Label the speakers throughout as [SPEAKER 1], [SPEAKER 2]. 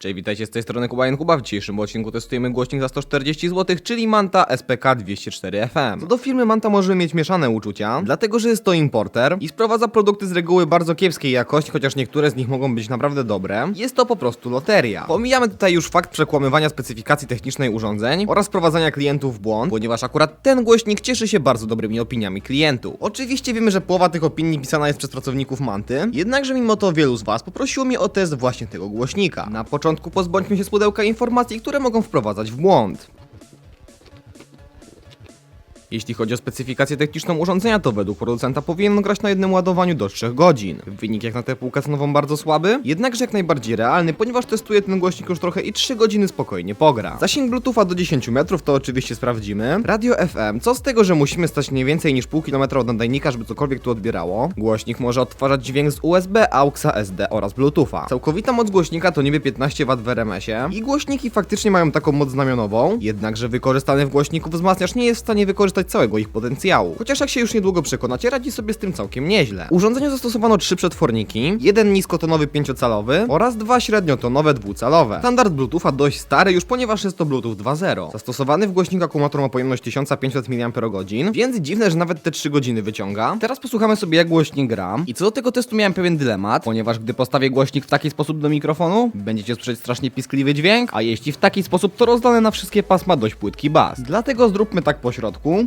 [SPEAKER 1] Cześć, witajcie z tej strony Kuba Kuba. W dzisiejszym odcinku testujemy głośnik za 140 zł, czyli Manta SPK 204 FM. Co do firmy Manta możemy mieć mieszane uczucia, dlatego że jest to importer i sprowadza produkty z reguły bardzo kiepskiej jakości, chociaż niektóre z nich mogą być naprawdę dobre. Jest to po prostu loteria. Pomijamy tutaj już fakt przekłamywania specyfikacji technicznej urządzeń oraz wprowadzania klientów w błąd, ponieważ akurat ten głośnik cieszy się bardzo dobrymi opiniami klientów. Oczywiście wiemy, że połowa tych opinii pisana jest przez pracowników Manty, jednakże mimo to wielu z Was poprosiło mnie o test właśnie tego głośnika. Na początku pozbądźmy się z pudełka informacji, które mogą wprowadzać w błąd. Jeśli chodzi o specyfikację techniczną urządzenia, to według producenta powinien grać na jednym ładowaniu do 3 godzin. Wynik jak na tę półkę cenową bardzo słaby, jednakże jak najbardziej realny, ponieważ testuję ten głośnik już trochę i 3 godziny spokojnie pogra. Zasięg Bluetootha do 10 metrów to oczywiście sprawdzimy. Radio FM, co z tego, że musimy stać nie więcej niż pół kilometra od nadajnika, żeby cokolwiek tu odbierało. Głośnik może odtwarzać dźwięk z USB, AUXa, SD oraz Bluetootha. Całkowita moc głośnika to niby 15 W w RMS-ie i głośniki faktycznie mają taką moc znamionową, jednakże wykorzystany w głośniku wzmacniacz nie jest w stanie wykorzystać całego ich potencjału. Chociaż jak się już niedługo przekonacie, radzi sobie z tym całkiem nieźle. W urządzeniu zastosowano trzy przetworniki, jeden niskotonowy 5-calowy oraz dwa średniotonowe dwucalowe. Standard Bluetootha dość stary już, ponieważ jest to Bluetooth 2.0. Zastosowany w głośniku akumulator ma pojemność 1500 mAh, więc dziwne, że nawet te 3 godziny wyciąga. Teraz posłuchamy sobie jak głośnik gra. I co do tego testu miałem pewien dylemat, ponieważ gdy postawię głośnik w taki sposób do mikrofonu, będziecie słyszeć strasznie piskliwy dźwięk, a jeśli w taki sposób, to rozdane na wszystkie pasma dość płytki bas. Dlatego zróbmy tak po środku,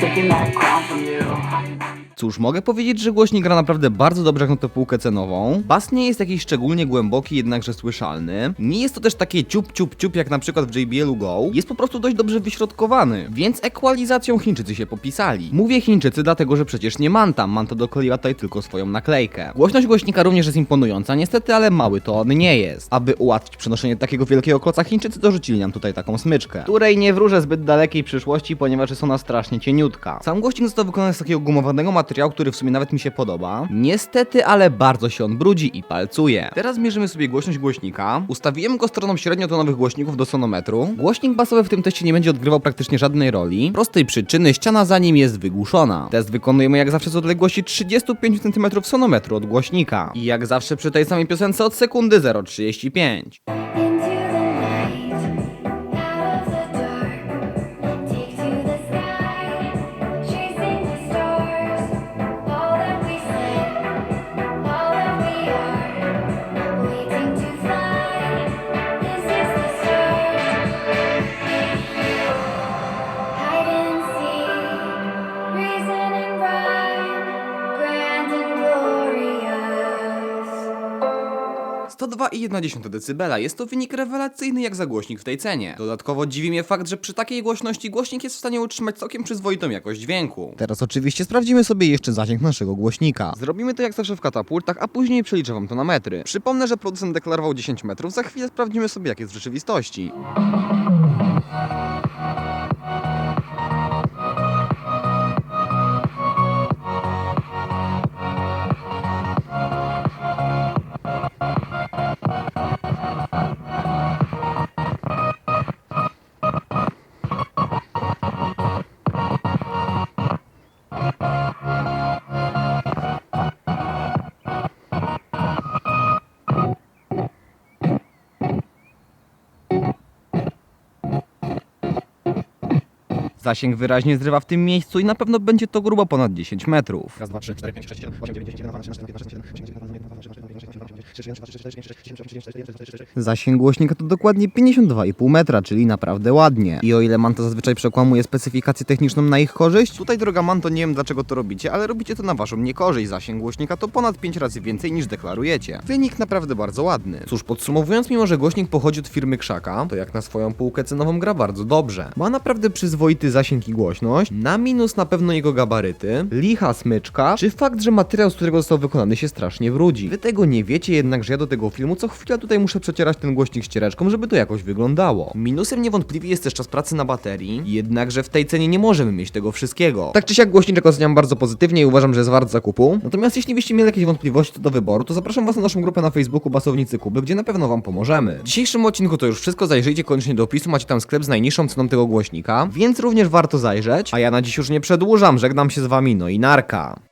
[SPEAKER 2] taking that crown from you.
[SPEAKER 1] Cóż, mogę powiedzieć, że głośnik gra naprawdę bardzo dobrze jak na tę półkę cenową. Bas nie jest jakiś szczególnie głęboki, jednakże słyszalny. Nie jest to też takie ciup, ciup, ciup jak na przykład w JBL Go. Jest po prostu dość dobrze wyśrodkowany, więc ekwalizacją Chińczycy się popisali. Mówię Chińczycy dlatego, że przecież nie Manta, Manta dokleiła tutaj tylko swoją naklejkę. Głośność głośnika również jest imponująca, niestety, ale mały to on nie jest. Aby ułatwić przenoszenie takiego wielkiego kloca, Chińczycy dorzucili nam tutaj taką smyczkę, której nie wróżę zbyt dalekiej przyszłości, ponieważ jest ona strasznie cieniutka. Sam głośnik został wykonany z takiego gumowanego materiału, który w sumie nawet mi się podoba. Niestety, ale bardzo się on brudzi i palcuje. Teraz mierzymy sobie głośność głośnika. Ustawiłem go stroną średniotonowych głośników do sonometru. Głośnik basowy w tym teście nie będzie odgrywał praktycznie żadnej roli. Prostej przyczyny ściana za nim jest wygłuszona. Test wykonujemy jak zawsze z odległości 35 cm sonometru od głośnika. I jak zawsze przy tej samej piosence od sekundy 0,35. 102,1 dB jest to wynik rewelacyjny jak za głośnik w tej cenie. Dodatkowo dziwi mnie fakt, że przy takiej głośności głośnik jest w stanie utrzymać całkiem przyzwoitą jakość dźwięku. Teraz oczywiście sprawdzimy sobie jeszcze zasięg naszego głośnika. Zrobimy to jak zawsze w katapultach, a później przeliczę wam to na metry. Przypomnę, że producent deklarował 10 metrów, za chwilę sprawdzimy sobie jak jest w rzeczywistości. Zasięg wyraźnie zrywa w tym miejscu i na pewno będzie to grubo ponad 10 metrów. Raz, dwa, trzy, cztery, pięć, sześć, siedem, osiem, dziewięć, dziesięć, Zasięg głośnika to dokładnie 52,5 metra, czyli naprawdę ładnie. I o ile Manto zazwyczaj przekłamuje specyfikację techniczną na ich korzyść, tutaj droga Manto nie wiem dlaczego to robicie, ale robicie to na waszą niekorzyść. Zasięg głośnika to ponad 5 razy więcej niż deklarujecie. Wynik naprawdę bardzo ładny. Cóż, podsumowując, mimo że głośnik pochodzi od firmy Krzaka, to jak na swoją półkę cenową gra bardzo dobrze. Ma naprawdę przyzwoity zasięg i głośność, na minus na pewno jego gabaryty, licha smyczka, czy fakt, że materiał, z którego został wykonany się strasznie brudzi. Wy tego nie wiecie, jednak że ja do tego filmu co chwilę tutaj muszę przecierać ten głośnik ściereczką, żeby to jakoś wyglądało. Minusem niewątpliwie jest też czas pracy na baterii, jednakże w tej cenie nie możemy mieć tego wszystkiego. Tak czy siak głośniczek oceniam bardzo pozytywnie i uważam, że jest wart zakupu. Natomiast jeśli byście mieli jakieś wątpliwości co do wyboru, to zapraszam was na naszą grupę na Facebooku Basownicy Kuby, gdzie na pewno wam pomożemy. W dzisiejszym odcinku to już wszystko, zajrzyjcie koniecznie do opisu, macie tam sklep z najniższą ceną tego głośnika, więc również warto zajrzeć. A ja na dziś już nie przedłużam, żegnam się z wami, no i narka.